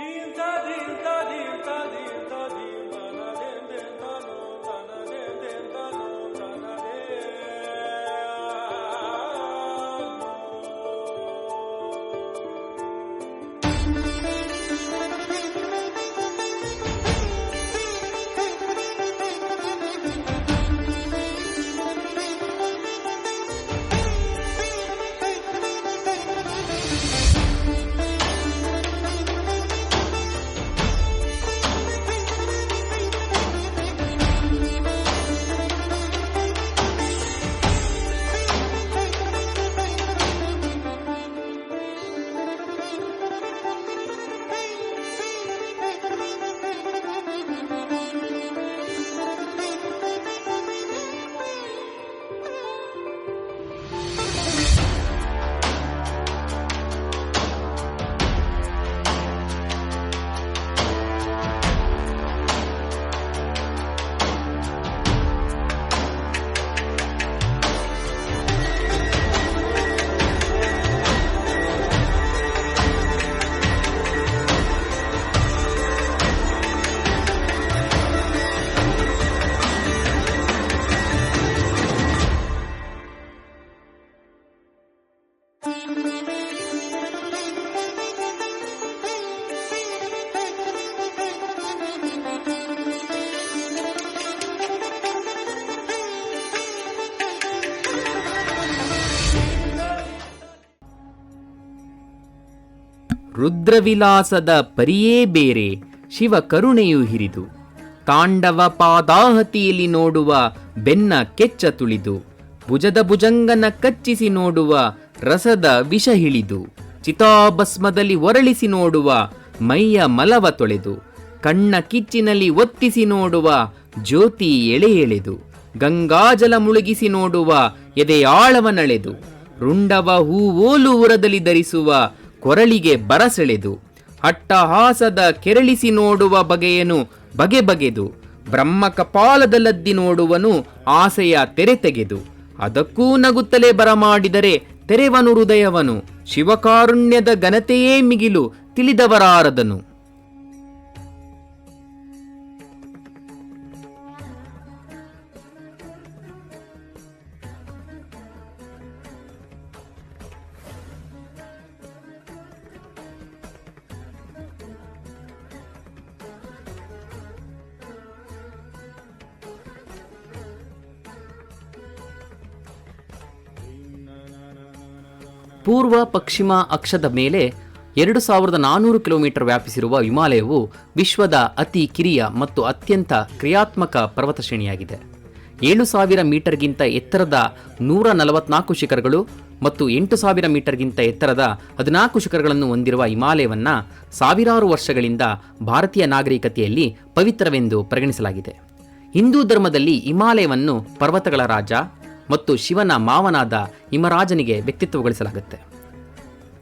Tinta, tinta, tinta, tinta, tinta. ರುದ್ರವಿಲಾಸದ ಪರಿಯೇ ಬೇರೆ ಶಿವ ಕರುಣೆಯು ಹಿರಿದು. ತಾಂಡವ ಪಾದಾಹತಿಯಲ್ಲಿ ನೋಡುವ ಬೆನ್ನ ಕೆಚ್ಚ ತುಳಿದು. ಭುಜದ ಭುಜಂಗನ ಕಚ್ಚಿಸಿ ನೋಡುವ ರಸದ ವಿಷ ಹಿಳಿದು ಚಿತಾಭಸ್ಮದಲ್ಲಿ ಒರಳಿಸಿ ನೋಡುವ ಮೈಯ ಮಲವ ತೊಳೆದು. ಕಣ್ಣ ಕಿಚ್ಚಿನಲ್ಲಿ ಒತ್ತಿಸಿ ನೋಡುವ ಜ್ಯೋತಿ ಎಳೆ ಎಳೆದು. ಗಂಗಾಜಲ ಮುಳುಗಿಸಿ ನೋಡುವ ಎದೆಯಾಳವನಳೆದು ರುಂಡವ ಹೂವೋಲು ಉರದಲ್ಲಿ ಧರಿಸುವ ಕೊರಳಿಗೆ ಬರಸೆಳೆದು ಅಟ್ಟಹಾಸದ ಕೆರಳಿಸಿ ನೋಡುವ ಬಗೆಯನು ಬಗೆ ಬಗೆದು ಬ್ರಹ್ಮ ಕಪಾಲದಲ್ಲದ್ದಿ ನೋಡುವನು ಆಸೆಯ ತೆರೆ ತೆಗೆದು ಅದಕ್ಕೂ ನಗುತ್ತಲೇ ಬರಮಾಡಿದರೆ ತೆರೆವನು ಹೃದಯವನು, ಶಿವಕಾರುಣ್ಯದ ಘನತೆಯೇ ಮಿಗಿಲು ತಿಳಿದವರಾರದನು. ಪೂರ್ವ ಪಶ್ಚಿಮ ಅಕ್ಷದ ಮೇಲೆ ಎರಡು ಸಾವಿರದ ನಾನ್ನೂರು ಕಿಲೋಮೀಟರ್ ವ್ಯಾಪಿಸಿರುವ ಹಿಮಾಲಯವು ವಿಶ್ವದ ಅತಿ ಕಿರಿಯ ಮತ್ತು ಅತ್ಯಂತ ಕ್ರಿಯಾತ್ಮಕ ಪರ್ವತ ಶ್ರೇಣಿಯಾಗಿದೆ. ಏಳು ಸಾವಿರ ಮೀಟರ್ಗಿಂತ ಎತ್ತರದ ನೂರ ನಲವತ್ನಾಲ್ಕು ಶಿಖರಗಳು ಮತ್ತು ಎಂಟು ಸಾವಿರ ಮೀಟರ್ಗಿಂತ ಎತ್ತರದ ಹದಿನಾಲ್ಕು ಶಿಖರಗಳನ್ನು ಹೊಂದಿರುವ ಹಿಮಾಲಯವನ್ನು ಸಾವಿರಾರು ವರ್ಷಗಳಿಂದ ಭಾರತೀಯ ನಾಗರಿಕತೆಯಲ್ಲಿ ಪವಿತ್ರವೆಂದು ಪರಿಗಣಿಸಲಾಗಿದೆ. ಹಿಂದೂ ಧರ್ಮದಲ್ಲಿ ಹಿಮಾಲಯವನ್ನು ಪರ್ವತಗಳ ರಾಜ ಮತ್ತು ಶಿವನ ಮಾವನಾದ ಹಿಮರಾಜನಿಗೆ ವ್ಯಕ್ತಿತ್ವಗೊಳಿಸಲಾಗುತ್ತೆ.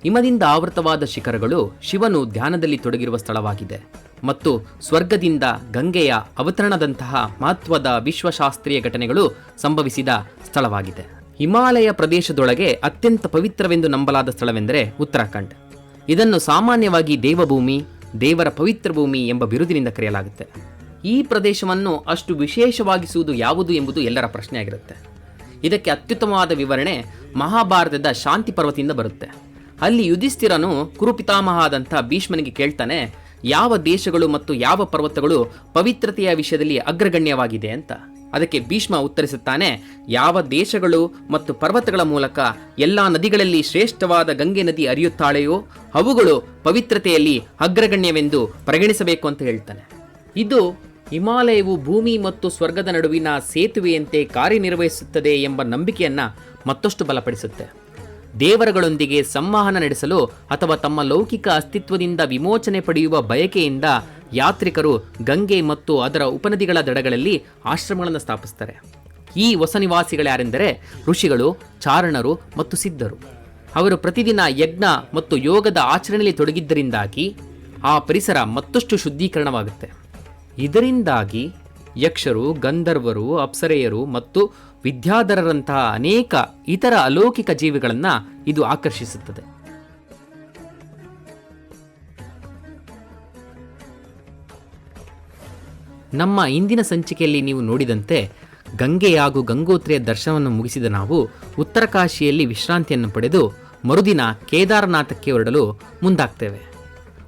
ಹಿಮದಿಂದ ಆವೃತವಾದ ಶಿಖರಗಳು ಶಿವನು ಧ್ಯಾನದಲ್ಲಿ ತೊಡಗಿರುವ ಸ್ಥಳವಾಗಿದೆ ಮತ್ತು ಸ್ವರ್ಗದಿಂದ ಗಂಗೆಯ ಅವತರಣದಂತಹ ಮಹತ್ವದ ವಿಶ್ವಶಾಸ್ತ್ರೀಯ ಘಟನೆಗಳು ಸಂಭವಿಸಿದ ಸ್ಥಳವಾಗಿದೆ. ಹಿಮಾಲಯ ಪ್ರದೇಶದೊಳಗೆ ಅತ್ಯಂತ ಪವಿತ್ರವೆಂದು ನಂಬಲಾದ ಸ್ಥಳವೆಂದರೆ ಉತ್ತರಾಖಂಡ್. ಇದನ್ನು ಸಾಮಾನ್ಯವಾಗಿ ದೇವಭೂಮಿ, ದೇವರ ಪವಿತ್ರ ಭೂಮಿ ಎಂಬ ಬಿರುದಿನಿಂದ ಕರೆಯಲಾಗುತ್ತೆ. ಈ ಪ್ರದೇಶವನ್ನು ಅಷ್ಟು ವಿಶೇಷವಾಗಿಸುವುದು ಯಾವುದು ಎಂಬುದು ಎಲ್ಲರ ಪ್ರಶ್ನೆಯಾಗಿರುತ್ತೆ. ಇದಕ್ಕೆ ಅತ್ಯುತ್ತಮವಾದ ವಿವರಣೆ ಮಹಾಭಾರತದ ಶಾಂತಿ ಪರ್ವತದಿಂದ ಬರುತ್ತೆ. ಅಲ್ಲಿ ಯುಧಿಷ್ಠಿರನು ಕುರುಪಿತಾಮಹ ಆದಂಥ ಭೀಷ್ಮನಿಗೆ ಕೇಳ್ತಾನೆ, ಯಾವ ದೇಶಗಳು ಮತ್ತು ಯಾವ ಪರ್ವತಗಳು ಪವಿತ್ರತೆಯ ವಿಷಯದಲ್ಲಿ ಅಗ್ರಗಣ್ಯವಾಗಿದೆ ಅಂತ. ಅದಕ್ಕೆ ಭೀಷ್ಮ ಉತ್ತರಿಸುತ್ತಾನೆ, ಯಾವ ದೇಶಗಳು ಮತ್ತು ಪರ್ವತಗಳ ಮೂಲಕ ಎಲ್ಲ ನದಿಗಳಲ್ಲಿ ಶ್ರೇಷ್ಠವಾದ ಗಂಗೆ ನದಿ ಅರಿಯುತ್ತಾಳೆಯೋ ಅವುಗಳು ಪವಿತ್ರತೆಯಲ್ಲಿ ಅಗ್ರಗಣ್ಯವೆಂದು ಪರಿಗಣಿಸಬೇಕು ಅಂತ ಹೇಳ್ತಾನೆ. ಇದು ಹಿಮಾಲಯವು ಭೂಮಿ ಮತ್ತು ಸ್ವರ್ಗದ ನಡುವಿನ ಸೇತುವೆಯಂತೆ ಕಾರ್ಯನಿರ್ವಹಿಸುತ್ತದೆ ಎಂಬ ನಂಬಿಕೆಯನ್ನು ಮತ್ತಷ್ಟು ಬಲಪಡಿಸುತ್ತೆ. ದೇವರಗಳೊಂದಿಗೆ ಸಂವಹನ ನಡೆಸಲು ಅಥವಾ ತಮ್ಮ ಲೌಕಿಕ ಅಸ್ತಿತ್ವದಿಂದ ವಿಮೋಚನೆ ಪಡೆಯುವ ಬಯಕೆಯಿಂದ ಯಾತ್ರಿಕರು ಗಂಗೆ ಮತ್ತು ಅದರ ಉಪನದಿಗಳ ದಡಗಳಲ್ಲಿ ಆಶ್ರಮಗಳನ್ನು ಸ್ಥಾಪಿಸ್ತಾರೆ ಈ ಹೊಸ ನಿವಾಸಿಗಳ್ಯಾರೆಂದರೆ ಋಷಿಗಳು, ಚಾರಣರು ಮತ್ತು ಸಿದ್ಧರು. ಅವರು ಪ್ರತಿದಿನ ಯಜ್ಞ ಮತ್ತು ಯೋಗದ ಆಚರಣೆಯಲ್ಲಿ ತೊಡಗಿದ್ದರಿಂದಾಗಿ ಆ ಪರಿಸರ ಮತ್ತಷ್ಟು ಶುದ್ಧೀಕರಣವಾಗುತ್ತೆ. ಇದರಿಂದಾಗಿ ಯಕ್ಷರು, ಗಂಧರ್ವರು, ಅಪ್ಸರೆಯರು ಮತ್ತು ವಿದ್ಯಾಧರರಂತಹ ಅನೇಕ ಇತರ ಅಲೌಕಿಕ ಜೀವಿಗಳನ್ನು ಇದು ಆಕರ್ಷಿಸುತ್ತದೆ. ನಮ್ಮ ಇಂದಿನ ಸಂಚಿಕೆಯಲ್ಲಿ ನೀವು ನೋಡಿದಂತೆ ಗಂಗೆ ಹಾಗೂ ಗಂಗೋತ್ರಿಯ ದರ್ಶನವನ್ನು ಮುಗಿಸಿದ ನಾವು ಉತ್ತರಕಾಶಿಯಲ್ಲಿ ವಿಶ್ರಾಂತಿಯನ್ನು ಪಡೆದು ಮರುದಿನ ಕೇದಾರನಾಥಕ್ಕೆ ಹೊರಡಲು ಮುಂದಾಗ್ತೇವೆ.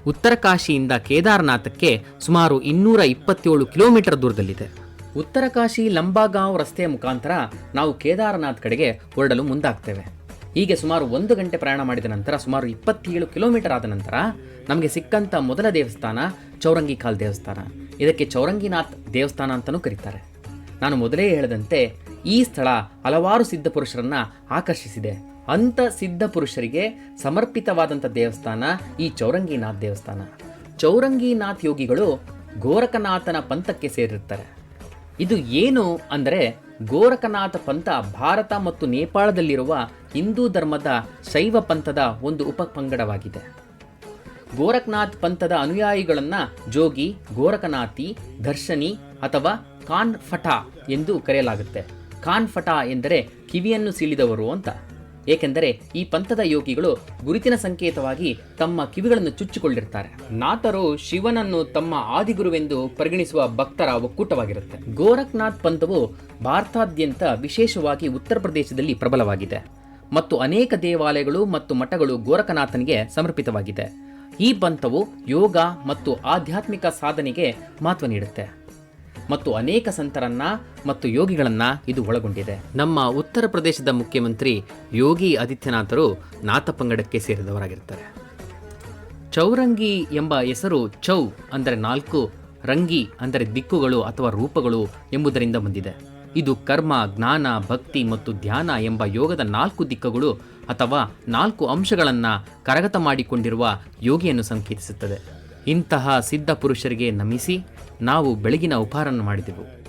ಉತ್ತರ ಕಾಶಿಯಿಂದ ಕೇದಾರನಾಥಕ್ಕೆ ಸುಮಾರು ಇನ್ನೂರ ಇಪ್ಪತ್ತೇಳು ಕಿಲೋಮೀಟರ್ ದೂರದಲ್ಲಿದೆ. ಉತ್ತರಕಾಶಿ ಲಂಬಾಗಾಂವ್ ರಸ್ತೆಯ ಮುಖಾಂತರ ನಾವು ಕೇದಾರನಾಥ್ ಕಡೆಗೆ ಹೊರಡಲು ಮುಂದಾಗ್ತೇವೆ. ಹೀಗೆ ಸುಮಾರು ಒಂದು ಗಂಟೆ ಪ್ರಯಾಣ ಮಾಡಿದ ನಂತರ, ಸುಮಾರು ಇಪ್ಪತ್ತೇಳು ಕಿಲೋಮೀಟರ್ ಆದ ನಂತರ ನಮಗೆ ಸಿಕ್ಕಂಥ ಮೊದಲ ದೇವಸ್ಥಾನ ಚೌರಂಗಿಕಾಲ್ ದೇವಸ್ಥಾನ. ಇದಕ್ಕೆ ಚೌರಂಗಿನಾಥ್ ದೇವಸ್ಥಾನ ಅಂತಲೂ ಕರೀತಾರೆ. ನಾನು ಮೊದಲೇ ಹೇಳಿದಂತೆ ಈ ಸ್ಥಳ ಹಲವಾರು ಸಿದ್ಧ ಪುರುಷರನ್ನ ಆಕರ್ಷಿಸಿದೆ. ಅಂಥ ಸಿದ್ಧ ಪುರುಷರಿಗೆ ಸಮರ್ಪಿತವಾದಂಥ ದೇವಸ್ಥಾನ ಈ ಚೌರಂಗಿನಾಥ್ ದೇವಸ್ಥಾನ. ಚೌರಂಗಿನಾಥ್ ಯೋಗಿಗಳು ಗೋರಖನಾಥನ ಪಂಥಕ್ಕೆ ಸೇರಿರ್ತಾರೆ. ಇದು ಏನು ಅಂದರೆ ಗೋರಖನಾಥ ಪಂಥ ಭಾರತ ಮತ್ತು ನೇಪಾಳದಲ್ಲಿರುವ ಹಿಂದೂ ಧರ್ಮದ ಶೈವ ಪಂಥದ ಒಂದು ಉಪಪಂಗಡವಾಗಿದೆ. ಗೋರಖನಾಥ್ ಪಂಥದ ಅನುಯಾಯಿಗಳನ್ನು ಜೋಗಿ ಗೋರಖನಾಥಿ ದರ್ಶನಿ ಅಥವಾ ಕಾನ್ ಫಟಾ ಎಂದು ಕರೆಯಲಾಗುತ್ತೆ. ಕಾನ್ ಫಟಾ ಎಂದರೆ ಕಿವಿಯನ್ನು ಸೀಳಿದವರು ಅಂತ. ಏಕೆಂದರೆ ಈ ಪಂಥದ ಯೋಗಿಗಳು ಗುರುತಿನ ಸಂಕೇತವಾಗಿ ತಮ್ಮ ಕಿವಿಗಳನ್ನು ಚುಚ್ಚಿಕೊಂಡಿರ್ತಾರೆ ನಾಥರು ಶಿವನನ್ನು ತಮ್ಮ ಆದಿಗುರುವೆಂದು ಪರಿಗಣಿಸುವ ಭಕ್ತರ ಒಕ್ಕೂಟವಾಗಿರುತ್ತೆ. ಗೋರಖ್ನಾಥ್ ಪಂಥವು ಭಾರತಾದ್ಯಂತ ವಿಶೇಷವಾಗಿ ಉತ್ತರ ಪ್ರದೇಶದಲ್ಲಿ ಪ್ರಬಲವಾಗಿದೆ. ಮತ್ತು ಅನೇಕ ದೇವಾಲಯಗಳು ಮತ್ತು ಮಠಗಳು ಗೋರಖನಾಥನಿಗೆ ಸಮರ್ಪಿತವಾಗಿದೆ. ಈ ಪಂಥವು ಯೋಗ ಮತ್ತು ಆಧ್ಯಾತ್ಮಿಕ ಸಾಧನೆಗೆ ಮಹತ್ವ ನೀಡುತ್ತೆ. ಮತ್ತು ಅನೇಕ ಸಂತರನ್ನ ಮತ್ತು ಯೋಗಿಗಳನ್ನ ಇದು ಒಳಗೊಂಡಿದೆ. ನಮ್ಮ ಉತ್ತರ ಪ್ರದೇಶದ ಮುಖ್ಯಮಂತ್ರಿ ಯೋಗಿ ಆದಿತ್ಯನಾಥರು ನಾಥ ಪಂಗಡಕ್ಕೆ ಸೇರಿದವರಾಗಿರ್ತಾರೆ. ಚೌರಂಗಿ ಎಂಬ ಹೆಸರು ಚೌ ಅಂದರೆ ನಾಲ್ಕು, ರಂಗಿ ಅಂದರೆ ದಿಕ್ಕುಗಳು ಅಥವಾ ರೂಪಗಳು ಎಂಬುದರಿಂದ ಬಂದಿದೆ. ಇದು ಕರ್ಮ, ಜ್ಞಾನ, ಭಕ್ತಿ ಮತ್ತು ಧ್ಯಾನ ಎಂಬ ಯೋಗದ ನಾಲ್ಕು ದಿಕ್ಕುಗಳು ಅಥವಾ ನಾಲ್ಕು ಅಂಶಗಳನ್ನು ಕರಗತ ಮಾಡಿಕೊಂಡಿರುವ ಯೋಗಿಯನ್ನು ಸಂಕೇತಿಸುತ್ತದೆ. ಇಂತಹ ಸಿದ್ಧ ಪುರುಷರಿಗೆ ನಮಿಸಿ ನಾವು ಬೆಳಗಿನ ಉಪಹಾರವನ್ನು ಮಾಡಿದೆವು.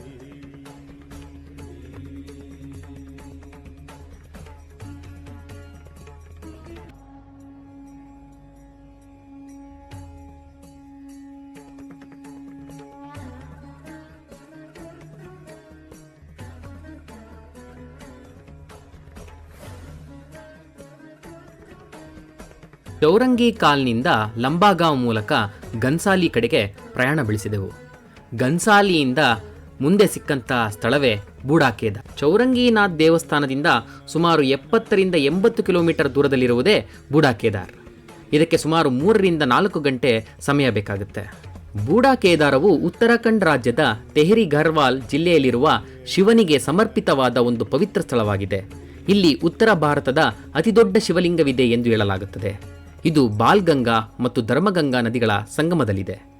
ಚೌರಂಗಿ ಕಾಲ್ನಿಂದ ಲಂಬಾಗಾಂವ್ ಮೂಲಕ ಗನ್ಸಾಲಿ ಕಡೆಗೆ ಪ್ರಯಾಣ ಬೆಳೆಸಿದೆವು. ಗನ್ಸಾಲಿಯಿಂದ ಮುಂದೆ ಸಿಕ್ಕಂತ ಸ್ಥಳವೇ ಬೂಡಾಕೇದ ಚೌರಂಗಿನಾಥ್ ದೇವಸ್ಥಾನದಿಂದ ಸುಮಾರು ಎಪ್ಪತ್ತರಿಂದ ಎಂಬತ್ತು ಕಿಲೋಮೀಟರ್ ದೂರದಲ್ಲಿರುವುದೇ ಬೂಡಾಕೇದಾರ್ ಇದಕ್ಕೆ ಸುಮಾರು ಮೂರರಿಂದ ನಾಲ್ಕು ಗಂಟೆ ಸಮಯ ಬೇಕಾಗುತ್ತೆ. ಬೂಡಾ ಕೇದಾರವು ಉತ್ತರಾಖಂಡ್ ರಾಜ್ಯದ ತೆಹರಿ ಘರ್ವಾಲ್ ಜಿಲ್ಲೆಯಲ್ಲಿರುವ ಶಿವನಿಗೆ ಸಮರ್ಪಿತವಾದ ಒಂದು ಪವಿತ್ರ ಸ್ಥಳವಾಗಿದೆ. ಇಲ್ಲಿ ಉತ್ತರ ಭಾರತದ ಅತಿದೊಡ್ಡ ಶಿವಲಿಂಗವಿದೆ ಎಂದು ಹೇಳಲಾಗುತ್ತದೆ. ಇದು ಬಾಲ್ಗಂಗಾ ಮತ್ತು ಧರ್ಮಗಂಗಾ ನದಿಗಳ ಸಂಗಮದಲ್ಲಿದೆ.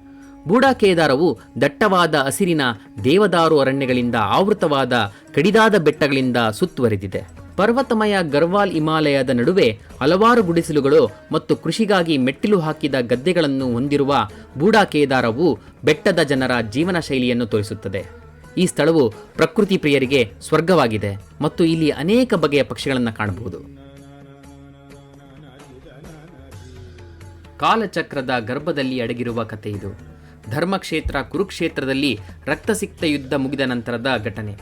ಬೂಡಾ ಕೇದಾರವು ದಟ್ಟವಾದ ಹಸಿರಿನ ದೇವದಾರು ಅರಣ್ಯಗಳಿಂದ ಆವೃತವಾದ ಕಡಿದಾದ ಬೆಟ್ಟಗಳಿಂದ ಸುತ್ತುವರಿದಿದೆ. ಪರ್ವತಮಯ ಗರ್ವಾಲ್ ಹಿಮಾಲಯದ ನಡುವೆ ಹಲವಾರು ಗುಡಿಸಲುಗಳು ಮತ್ತು ಕೃಷಿಗಾಗಿ ಮೆಟ್ಟಿಲು ಹಾಕಿದ ಗದ್ದೆಗಳನ್ನು ಹೊಂದಿರುವ ಬೂಡಾ ಕೇದಾರವು ಬೆಟ್ಟದ ಜನರ ಜೀವನ ಶೈಲಿಯನ್ನು ತೋರಿಸುತ್ತದೆ. ಈ ಸ್ಥಳವು ಪ್ರಕೃತಿ ಪ್ರಿಯರಿಗೆ ಸ್ವರ್ಗವಾಗಿದೆ ಮತ್ತು ಇಲ್ಲಿ ಅನೇಕ ಬಗೆಯ ಪಕ್ಷಿಗಳನ್ನು ಕಾಣಬಹುದು. ಕಾಲಚಕ್ರದ ಗರ್ಭದಲ್ಲಿ ಅಡಗಿರುವ ಕಥೆ ಇದು. ಧರ್ಮಕ್ಷೇತ್ರ ಕುರುಕ್ಷೇತ್ರದಲ್ಲಿ ರಕ್ತಸಿಕ್ತ ಯುದ್ಧ ಮುಗಿದ ನಂತರದ ಘಟನೆ.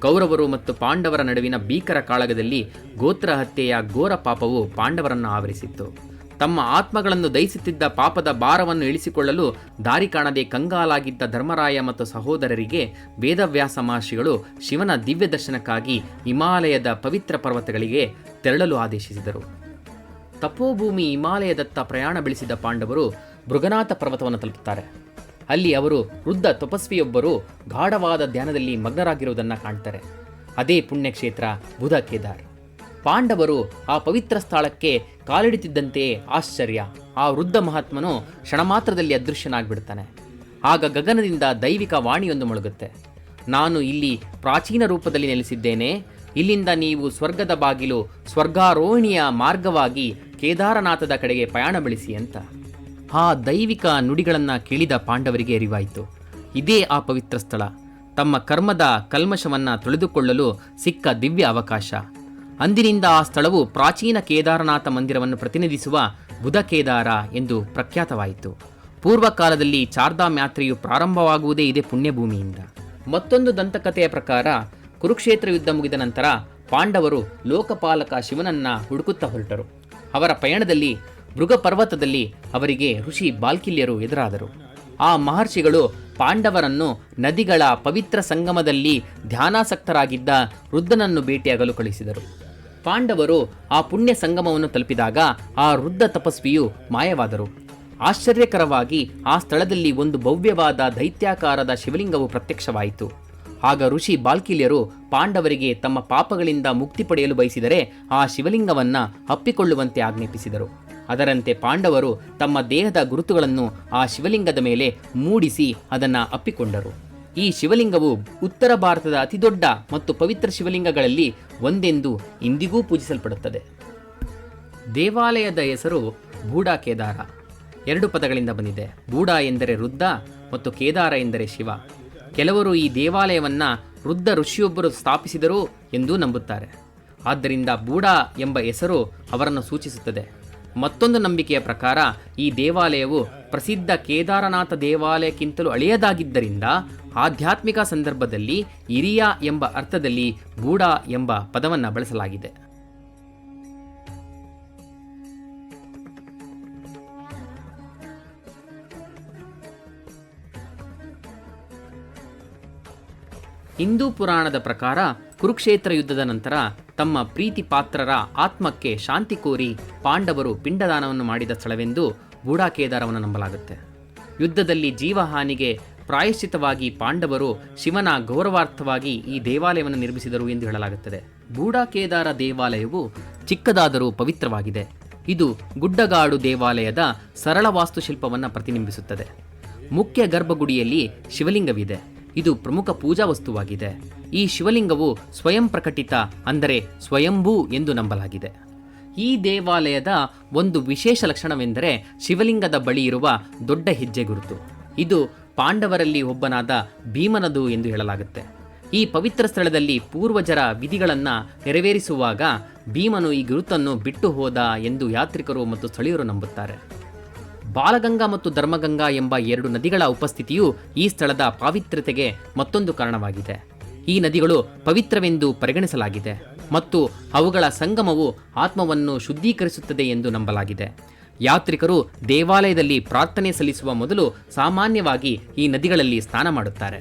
ಕೌರವರು ಮತ್ತು ಪಾಂಡವರ ನಡುವಿನ ಭೀಕರ ಕಾಳಗದಲ್ಲಿ ಗೋತ್ರ ಹತ್ಯೆಯ ಘೋರ ಪಾಪವು ಪಾಂಡವರನ್ನು ಆವರಿಸಿತ್ತು. ತಮ್ಮ ಆತ್ಮಗಳನ್ನು ದಯಿಸುತ್ತಿದ್ದ ಪಾಪದ ಭಾರವನ್ನು ಇಳಿಸಿಕೊಳ್ಳಲು ದಾರಿ ಕಾಣದೆ ಕಂಗಾಲಾಗಿದ್ದ ಧರ್ಮರಾಯ ಮತ್ತು ಸಹೋದರರಿಗೆ ವೇದವ್ಯಾಸ ಮಹರ್ಷಿಗಳು ಶಿವನ ದಿವ್ಯ ದರ್ಶನಕ್ಕಾಗಿ ಹಿಮಾಲಯದ ಪವಿತ್ರ ಪರ್ವತಗಳಿಗೆ ತೆರಳಲು ಆದೇಶಿಸಿದರು. ತಪೋಭೂಮಿ ಹಿಮಾಲಯದತ್ತ ಪ್ರಯಾಣ ಬೆಳೆಸಿದ ಪಾಂಡವರು ಮೃಗನಾಥ ಪರ್ವತವನ್ನು ತಲುಪುತ್ತಾರೆ. ಅಲ್ಲಿ ಅವರು ವೃದ್ಧ ತಪಸ್ವಿಯೊಬ್ಬರು ಗಾಢವಾದ ಧ್ಯಾನದಲ್ಲಿ ಮಗ್ನರಾಗಿರುವುದನ್ನು ಕಾಣ್ತಾರೆ. ಅದೇ ಪುಣ್ಯಕ್ಷೇತ್ರ ಬುಧ ಕೇದಾರ್ ಪಾಂಡವರು ಆ ಪವಿತ್ರ ಸ್ಥಳಕ್ಕೆ ಕಾಲಿಡುತ್ತಿದ್ದಂತೆಯೇ ಆಶ್ಚರ್ಯ. ಆ ವೃದ್ಧ ಮಹಾತ್ಮನು ಕ್ಷಣಮಾತ್ರದಲ್ಲಿ ಅದೃಶ್ಯನಾಗ್ಬಿಡ್ತಾನೆ. ಆಗ ಗಗನದಿಂದ ದೈವಿಕ ವಾಣಿಯೊಂದು ಮೊಳಗುತ್ತೆ. ನಾನು ಇಲ್ಲಿ ಪ್ರಾಚೀನ ರೂಪದಲ್ಲಿ ನೆಲೆಸಿದ್ದೇನೆ. ಇಲ್ಲಿಂದ ನೀವು ಸ್ವರ್ಗದ ಬಾಗಿಲು ಸ್ವರ್ಗಾರೋಹಿಣಿಯ ಮಾರ್ಗವಾಗಿ ಕೇದಾರನಾಥದ ಕಡೆಗೆ ಪ್ರಯಾಣ ಬೆಳೆಸಿ ಅಂತ. ಆ ದೈವಿಕ ನುಡಿಗಳನ್ನು ಕೇಳಿದ ಪಾಂಡವರಿಗೆ ಅರಿವಾಯಿತು ಇದೇ ಆ ಪವಿತ್ರ ಸ್ಥಳ. ತಮ್ಮ ಕರ್ಮದ ಕಲ್ಮಶವನ್ನು ತೊಳೆದುಕೊಳ್ಳಲು ಸಿಕ್ಕ ದಿವ್ಯ ಅವಕಾಶ. ಅಂದಿನಿಂದ ಆ ಸ್ಥಳವು ಪ್ರಾಚೀನ ಕೇದಾರನಾಥ ಮಂದಿರವನ್ನು ಪ್ರತಿನಿಧಿಸುವ ಬುಧ ಕೇದಾರ ಎಂದು ಪ್ರಖ್ಯಾತವಾಯಿತು. ಪೂರ್ವಕಾಲದಲ್ಲಿ ಚಾರ್ಧಾಮ್ ಯಾತ್ರೆಯು ಪ್ರಾರಂಭವಾಗುವುದೇ ಇದೇ ಪುಣ್ಯಭೂಮಿಯಿಂದ. ಮತ್ತೊಂದು ದಂತಕಥೆಯ ಪ್ರಕಾರ, ಕುರುಕ್ಷೇತ್ರ ಯುದ್ಧ ಮುಗಿದ ನಂತರ ಪಾಂಡವರು ಲೋಕಪಾಲಕ ಶಿವನನ್ನ ಹುಡುಕುತ್ತಾ ಹೊರಟರು. ಅವರ ಪಯಣದಲ್ಲಿ ಮೃಗ ಪರ್ವತದಲ್ಲಿ ಅವರಿಗೆ ಋಷಿ ಬಾಲ್ಕಿಲ್ಯರು ಎದುರಾದರು. ಆ ಮಹರ್ಷಿಗಳು ಪಾಂಡವರನ್ನು ನದಿಗಳ ಪವಿತ್ರ ಸಂಗಮದಲ್ಲಿ ಧ್ಯಾನಾಸಕ್ತರಾಗಿದ್ದ ವೃದ್ಧನನ್ನು ಭೇಟಿಯಾಗಲು ಕಳಿಸಿದರು. ಪಾಂಡವರು ಆ ಪುಣ್ಯ ಸಂಗಮವನ್ನು ತಲುಪಿದಾಗ ಆ ವೃದ್ಧ ತಪಸ್ವಿಯು ಮಾಯವಾದರು. ಆಶ್ಚರ್ಯಕರವಾಗಿ ಆ ಸ್ಥಳದಲ್ಲಿ ಒಂದು ಭವ್ಯವಾದ ದೈತ್ಯಾಕಾರದ ಶಿವಲಿಂಗವು ಪ್ರತ್ಯಕ್ಷವಾಯಿತು. ಆಗ ಋಷಿ ಬಾಲ್ಕಿಲ್ಯರು ಪಾಂಡವರಿಗೆ ತಮ್ಮ ಪಾಪಗಳಿಂದ ಮುಕ್ತಿ ಪಡೆಯಲು ಬಯಸಿದರೆ ಆ ಶಿವಲಿಂಗವನ್ನ ಅಪ್ಪಿಕೊಳ್ಳುವಂತೆ ಆಜ್ಞಾಪಿಸಿದರು. ಅದರಂತೆ ಪಾಂಡವರು ತಮ್ಮ ದೇಹದ ಗುರುತುಗಳನ್ನು ಆ ಶಿವಲಿಂಗದ ಮೇಲೆ ಮೂಡಿಸಿ ಅದನ್ನು ಅಪ್ಪಿಕೊಂಡರು. ಈ ಶಿವಲಿಂಗವು ಉತ್ತರ ಭಾರತದ ಅತಿದೊಡ್ಡ ಮತ್ತು ಪವಿತ್ರ ಶಿವಲಿಂಗಗಳಲ್ಲಿ ಒಂದೆಂದು ಇಂದಿಗೂ ಪೂಜಿಸಲ್ಪಡುತ್ತದೆ. ದೇವಾಲಯದ ಹೆಸರು ಬೂಡಾ ಕೇದಾರ. ಎರಡು ಪದಗಳಿಂದ ಬಂದಿದೆ. ಬೂಡ ಎಂದರೆ ವೃದ್ಧ ಮತ್ತು ಕೇದಾರ ಎಂದರೆ ಶಿವ. ಕೆಲವರು ಈ ದೇವಾಲಯವನ್ನು ವೃದ್ಧ ಋಷಿಯೊಬ್ಬರು ಸ್ಥಾಪಿಸಿದರು ಎಂದು ನಂಬುತ್ತಾರೆ. ಆದ್ದರಿಂದ ಬೂಡ ಎಂಬ ಹೆಸರು ಅವರನ್ನು ಸೂಚಿಸುತ್ತದೆ. ಮತ್ತೊಂದು ನಂಬಿಕೆಯ ಪ್ರಕಾರ, ಈ ದೇವಾಲಯವು ಪ್ರಸಿದ್ಧ ಕೇದಾರನಾಥ ದೇವಾಲಯಕ್ಕಿಂತಲೂ ಹಳೆಯದಾಗಿದ್ದರಿಂದ, ಆಧ್ಯಾತ್ಮಿಕ ಸಂದರ್ಭದಲ್ಲಿ ಹಿರಿಯ ಎಂಬ ಅರ್ಥದಲ್ಲಿ ಬೂಡ ಎಂಬ ಪದವನ್ನು ಬಳಸಲಾಗಿದೆ. ಹಿಂದೂ ಪುರಾಣದ ಪ್ರಕಾರ ಕುರುಕ್ಷೇತ್ರ ಯುದ್ಧದ ನಂತರ ತಮ್ಮ ಪ್ರೀತಿ ಪಾತ್ರರ ಆತ್ಮಕ್ಕೆ ಶಾಂತಿ ಕೋರಿ ಪಾಂಡವರು ಪಿಂಡದಾನವನ್ನು ಮಾಡಿದ ಸ್ಥಳವೆಂದು ಬೂಡಾಕೇದಾರವನ್ನು ನಂಬಲಾಗುತ್ತೆ. ಯುದ್ಧದಲ್ಲಿ ಜೀವಹಾನಿಗೆ ಪ್ರಾಯಶ್ಚಿತವಾಗಿ ಪಾಂಡವರು ಶಿವನ ಗೌರವಾರ್ಥವಾಗಿ ಈ ದೇವಾಲಯವನ್ನು ನಿರ್ಮಿಸಿದರು ಎಂದು ಹೇಳಲಾಗುತ್ತದೆ. ಬೂಡಾಕೇದಾರ ದೇವಾಲಯವು ಚಿಕ್ಕದಾದರೂ ಪವಿತ್ರವಾಗಿದೆ. ಇದು ಗುಡ್ಡಗಾಡು ದೇವಾಲಯದ ಸರಳ ವಾಸ್ತುಶಿಲ್ಪವನ್ನು ಪ್ರತಿಬಿಂಬಿಸುತ್ತದೆ. ಮುಖ್ಯ ಗರ್ಭಗುಡಿಯಲ್ಲಿ ಶಿವಲಿಂಗವಿದೆ. ಇದು ಪ್ರಮುಖ ಪೂಜಾ ವಸ್ತುವಾಗಿದೆ. ಈ ಶಿವಲಿಂಗವು ಸ್ವಯಂ ಪ್ರಕಟಿತ, ಅಂದರೆ ಸ್ವಯಂಭೂ ಎಂದು ನಂಬಲಾಗಿದೆ. ಈ ದೇವಾಲಯದ ಒಂದು ವಿಶೇಷ ಲಕ್ಷಣವೆಂದರೆ ಶಿವಲಿಂಗದ ಬಳಿ ಇರುವ ದೊಡ್ಡ ಹೆಜ್ಜೆ ಗುರುತು. ಇದು ಪಾಂಡವರಲ್ಲಿ ಒಬ್ಬನಾದ ಭೀಮನದು ಎಂದು ಹೇಳಲಾಗುತ್ತೆ. ಈ ಪವಿತ್ರ ಸ್ಥಳದಲ್ಲಿ ಪೂರ್ವಜರ ವಿಧಿಗಳನ್ನು ನೆರವೇರಿಸುವಾಗ ಭೀಮನು ಈ ಗುರುತನ್ನು ಬಿಟ್ಟು ಹೋದ ಎಂದು ಯಾತ್ರಿಕರು ಮತ್ತು ಸ್ಥಳೀಯರು ನಂಬುತ್ತಾರೆ. ಬಾಲಗಂಗಾ ಮತ್ತು ಧರ್ಮಗಂಗಾ ಎಂಬ ಎರಡು ನದಿಗಳ ಉಪಸ್ಥಿತಿಯು ಈ ಸ್ಥಳದ ಪಾವಿತ್ರ್ಯತೆಗೆ ಮತ್ತೊಂದು ಕಾರಣವಾಗಿದೆ. ಈ ನದಿಗಳು ಪವಿತ್ರವೆಂದು ಪರಿಗಣಿಸಲಾಗಿದೆ ಮತ್ತು ಅವುಗಳ ಸಂಗಮವು ಆತ್ಮವನ್ನು ಶುದ್ಧೀಕರಿಸುತ್ತದೆ ಎಂದು ನಂಬಲಾಗಿದೆ. ಯಾತ್ರಿಕರು ದೇವಾಲಯದಲ್ಲಿ ಪ್ರಾರ್ಥನೆ ಸಲ್ಲಿಸುವ ಮೊದಲು ಸಾಮಾನ್ಯವಾಗಿ ಈ ನದಿಗಳಲ್ಲಿ ಸ್ನಾನ ಮಾಡುತ್ತಾರೆ.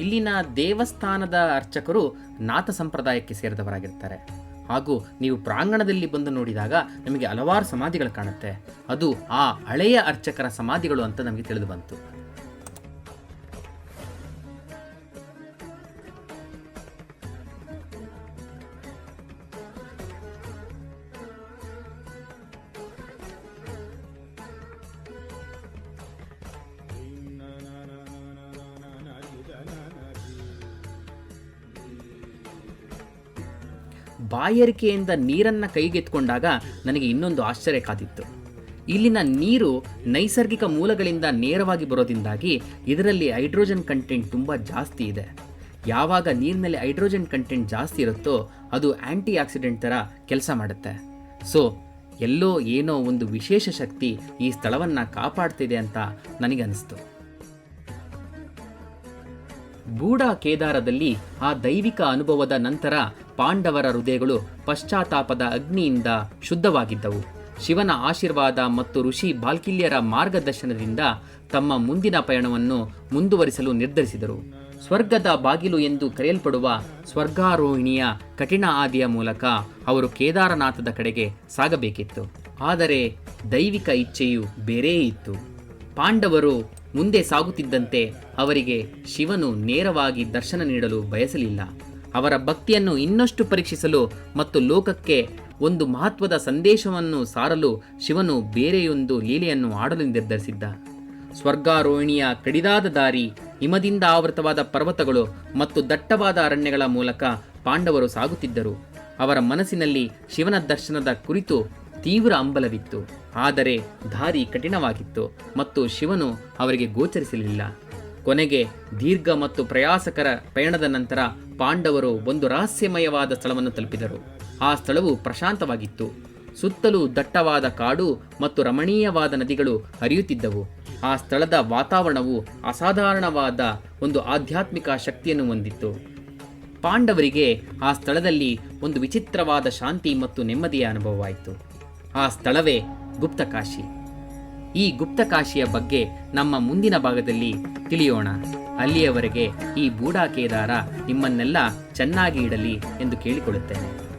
ಇಲ್ಲಿನ ದೇವಸ್ಥಾನದ ಅರ್ಚಕರು ನಾಥ ಸಂಪ್ರದಾಯಕ್ಕೆ ಸೇರಿದವರಾಗಿರ್ತಾರೆ. ಹಾಗೂ ನೀವು ಪ್ರಾಂಗಣದಲ್ಲಿ ಬಂದು ನೋಡಿದಾಗ ನಮಗೆ ಹಲವಾರು ಸಮಾಧಿಗಳು ಕಾಣುತ್ತೆ. ಅದು ಆ ಹಳೆಯ ಅರ್ಚಕರ ಸಮಾಧಿಗಳು ಅಂತ ನಮಗೆ ತಿಳಿದು ಬಂತು. ಬಾಯಾರಿಕೆಯಿಂದ ನೀರನ್ನು ಕೈಗೆತ್ಕೊಂಡಾಗ ನನಗೆ ಇನ್ನೊಂದು ಆಶ್ಚರ್ಯ ಕಾದಿತ್ತು. ಇಲ್ಲಿನ ನೀರು ನೈಸರ್ಗಿಕ ಮೂಲಗಳಿಂದ ನೇರವಾಗಿ ಬರೋದಿಂದಾಗಿ ಇದರಲ್ಲಿ ಹೈಡ್ರೋಜನ್ ಕಂಟೆಂಟ್ ತುಂಬ ಜಾಸ್ತಿ ಇದೆ. ಯಾವಾಗ ನೀರಿನಲ್ಲಿ ಹೈಡ್ರೋಜನ್ ಕಂಟೆಂಟ್ ಜಾಸ್ತಿ ಇರುತ್ತೋ ಅದು ಆ್ಯಂಟಿ ಆಕ್ಸಿಡೆಂಟ್ ಥರ ಕೆಲಸ ಮಾಡುತ್ತೆ. ಸೊ, ಎಲ್ಲೋ ಏನೋ ಒಂದು ವಿಶೇಷ ಶಕ್ತಿ ಈ ಸ್ಥಳವನ್ನು ಕಾಪಾಡ್ತಿದೆ ಅಂತ ನನಗನ್ನಿಸ್ತು. ಬೂಡಾ ಕೇದಾರದಲ್ಲಿ ಆ ದೈವಿಕ ಅನುಭವದ ನಂತರ ಪಾಂಡವರ ಹೃದಯಗಳು ಪಶ್ಚಾತ್ತಾಪದ ಅಗ್ನಿಯಿಂದ ಶುದ್ಧವಾಗಿದ್ದವು. ಶಿವನ ಆಶೀರ್ವಾದ ಮತ್ತು ಋಷಿ ಬಾಲ್ಕಿಲ್ಯರ ಮಾರ್ಗದರ್ಶನದಿಂದ ತಮ್ಮ ಮುಂದಿನ ಪಯಣವನ್ನು ಮುಂದುವರಿಸಲು ನಿರ್ಧರಿಸಿದರು. ಸ್ವರ್ಗದ ಬಾಗಿಲು ಎಂದು ಕರೆಯಲ್ಪಡುವ ಸ್ವರ್ಗಾರೋಹಿಣಿಯ ಕಠಿಣ ಆದಿಯ ಮೂಲಕ ಅವರು ಕೇದಾರನಾಥದ ಕಡೆಗೆ ಸಾಗಬೇಕಿತ್ತು. ಆದರೆ ದೈವಿಕ ಇಚ್ಛೆಯು ಬೇರೆ ಇತ್ತು. ಪಾಂಡವರು ಮುಂದೆ ಸಾಗುತ್ತಿದ್ದಂತೆ ಅವರಿಗೆ ಶಿವನು ನೇರವಾಗಿ ದರ್ಶನ ನೀಡಲು ಬಯಸಲಿಲ್ಲ. ಅವರ ಭಕ್ತಿಯನ್ನು ಇನ್ನಷ್ಟು ಪರೀಕ್ಷಿಸಲು ಮತ್ತು ಲೋಕಕ್ಕೆ ಒಂದು ಮಹತ್ವದ ಸಂದೇಶವನ್ನು ಸಾರಲು ಶಿವನು ಬೇರೆಯೊಂದು ಲೀಲೆಯನ್ನು ಆಡಲು ನಿರ್ಧರಿಸಿದ್ದ. ಸ್ವರ್ಗಾರೋಹಿಣಿಯ ಕಡಿದಾದ ದಾರಿ, ಹಿಮದಿಂದ ಆವೃತವಾದ ಪರ್ವತಗಳು ಮತ್ತು ದಟ್ಟವಾದ ಅರಣ್ಯಗಳ ಮೂಲಕ ಪಾಂಡವರು ಸಾಗುತ್ತಿದ್ದರು. ಅವರ ಮನಸ್ಸಿನಲ್ಲಿ ಶಿವನ ದರ್ಶನದ ಕುರಿತು ತೀವ್ರ ಅಂಬಲವಿತ್ತು ಆದರೆ ದಾರಿ ಕಠಿಣವಾಗಿತ್ತು ಮತ್ತು ಶಿವನು ಅವರಿಗೆ ಗೋಚರಿಸಲಿಲ್ಲ. ಕೊನೆಗೆ ದೀರ್ಘ ಮತ್ತು ಪ್ರಯಾಸಕರ ಪಯಣದ ನಂತರ ಪಾಂಡವರು ಒಂದು ರಹಸ್ಯಮಯವಾದ ಸ್ಥಳವನ್ನು ತಲುಪಿದರು. ಆ ಸ್ಥಳವು ಪ್ರಶಾಂತವಾಗಿತ್ತು. ಸುತ್ತಲೂ ದಟ್ಟವಾದ ಕಾಡು ಮತ್ತು ರಮಣೀಯವಾದ ನದಿಗಳು ಹರಿಯುತ್ತಿದ್ದವು. ಆ ಸ್ಥಳದ ವಾತಾವರಣವು ಅಸಾಧಾರಣವಾದ ಒಂದು ಆಧ್ಯಾತ್ಮಿಕ ಶಕ್ತಿಯನ್ನು ಹೊಂದಿತ್ತು. ಪಾಂಡವರಿಗೆ ಆ ಸ್ಥಳದಲ್ಲಿ ಒಂದು ವಿಚಿತ್ರವಾದ ಶಾಂತಿ ಮತ್ತು ನೆಮ್ಮದಿಯ ಅನುಭವವಾಯಿತು. ಆ ಸ್ಥಳವೇ ಗುಪ್ತಕಾಶಿ. ಈ ಗುಪ್ತಕಾಶಿಯ ಬಗ್ಗೆ ನಮ್ಮ ಮುಂದಿನ ಭಾಗದಲ್ಲಿ ತಿಳಿಯೋಣ. ಅಲ್ಲಿಯವರೆಗೆ ಈ ಬೂಡಾ ಕೇದಾರ ನಿಮ್ಮನ್ನೆಲ್ಲ ಚೆನ್ನಾಗಿ ಇಡಲಿ ಎಂದು ಕೇಳಿಕೊಳ್ಳುತ್ತೇನೆ.